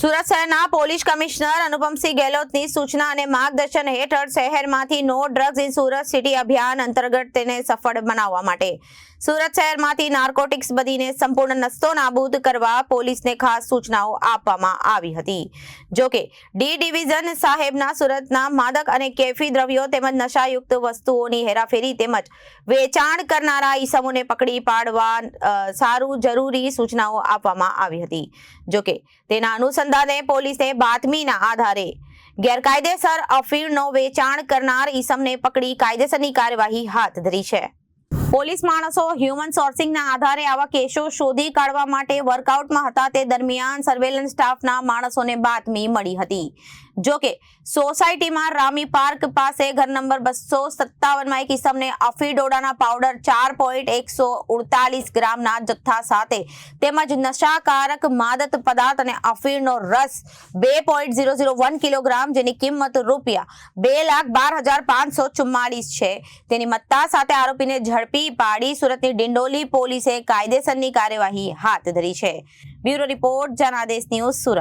સુરત શહેરના police commissioner Anupamsinh ગેહલોતની સૂચના અને માર્ગદર્શન હેઠળ શહેરમાંથી no drugs in Surat city અભિયાન અંતર્ગત તેને સફળ બનાવવા માટે. સુરત શહેરમાંથી નાર્કોટિક્સ બદીને સંપૂર્ણ નસ્તો નાબૂદ કરવા પોલીસને ખાસ સૂચનાઓ આપવામાં આવી હતી. જોકે ડી ડિવિઝન સાહેબના સુરતના માદક અને કેફી દ્રવ્યો તેમજ નશાયુક્ત વસ્તુઓની હેરાફેરી તેમજ વેચાણ કરનારા ઈસમોને પકડી પાડવા સારું જરૂરી સૂચનાઓ આપવામાં આવી હતી. જોકે તેના અનુસંધાને પોલીસે બાતમીના આધારે ગેરકાયદેસર અફીણનો વેચાણ કરનાર ઈસમને પકડી કાયદેસરની કાર્યવાહી હાથ ધરી છે. પોલીસ માણસો હ્યુમન સોર્સિંગના આધારે આવા કેસો શોધી કાઢવા માટે વર્કઆઉટમાં હતા તે દરમિયાન સર્વેલન્સ સ્ટાફના માણસોને બાતમી મળી હતી. જોકે સોસાયટીમાં રામી પાર્ક પાસે ઘર નંબર બસો સત્તાવનમાં એક ઇસમને અફીડોડાના પાવડર ચાર પોઈન્ટ એકસો ઉડતાલીસ ગ્રામના જથ્થા સાથે તેમજ નશાકારક માદક પદાર્થ અને અફીણનો રસ બે point zero zero one kilogram જેની કિંમત રૂપિયા બે લાખ બાર હજાર પાંચસો ચુમ્માલીસ છે. તેની મત્તા સાથે આરોપીને ઝડપી પાડી સુરતની ડિંડોલી પોલીસે કાયદેસરની કાર્યવાહી હાથ ધરી છે. Bureau report Janadesh news Surat.